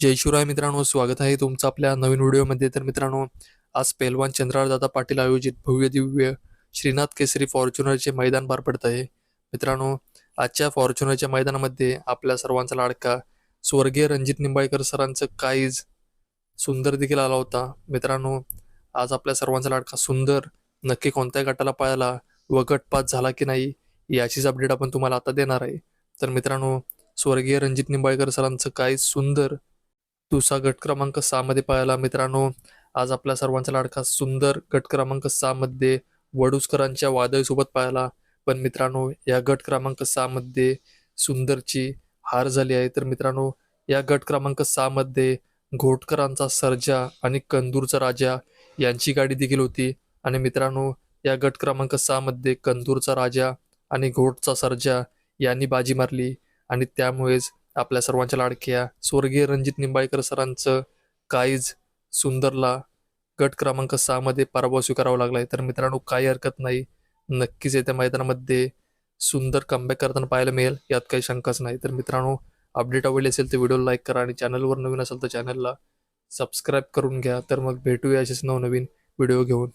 जय शिवराय मित्रांनो स्वागत आहे तुमचं आपल्या नवीन व्हिडिओमध्ये. तर मित्रांनो आज पेलवान चंद्राळदादा पाटील आयोजित भव्य दिव्य श्रीनाथ केसरी फॉर्च्युनरचे मैदान पार पडत आहे. मित्रांनो आजच्या फॉर्च्युनरच्या मैदानामध्ये आपल्या सर्वांचा लाडका स्वर्गीय रणजित निंबाळकर सरांचं काईज सुंदर देखील आला होता. मित्रांनो आज आपल्या सर्वांचा लाडका सुंदर नक्की कोणत्या गटाला पाळाला व गटपात झाला की नाही याचीच अपडेट आपण तुम्हाला आता देणार आहे. तर मित्रांनो स्वर्गीय रणजित निंबाळकर सरांचं काहीच सुंदर दुसरा गट क्रमांक सहा मध्ये पाहायला मित्रांनो आज आपल्या सर्वांचा लाडका सुंदर गट क्रमांक सहा मध्ये वडूसकरांच्या पाहायला पण मित्रांनो या गट क्रमांक सहा मध्ये सुंदरची हार झाली आहे. तर मित्रांनो या गट क्रमांक सहा मध्ये घोटकरांचा सर्जा आणि कंदूरचा राजा यांची गाडी देखील होती. आणि मित्रांनो या गट क्रमांक सहा मध्ये कंदूरचा राजा आणि घोटचा सर्जा यांनी बाजी मारली. आणि त्यामुळेच आपल्या सर्वांच्या लाडक्या स्वर्गीय रणजित निंबाळकर सरांचं काईज सुंदरला गट क्रमांक सहामध्ये पराभव स्वीकारावा आहे तर मित्रांनो काही हरकत नाही. नक्कीच येत्या मैदानामध्ये सुंदर कमबॅक करताना पाहायला मिळेल. यात काही शंकाच नाही. तर मित्रांनो अपडेट आवडली असेल तर व्हिडिओ लाईक करा आणि चॅनलवर नवीन असेल तर चॅनलला सबस्क्राईब करून घ्या. तर मग भेटूया असेच नवनवीन व्हिडिओ घेऊन.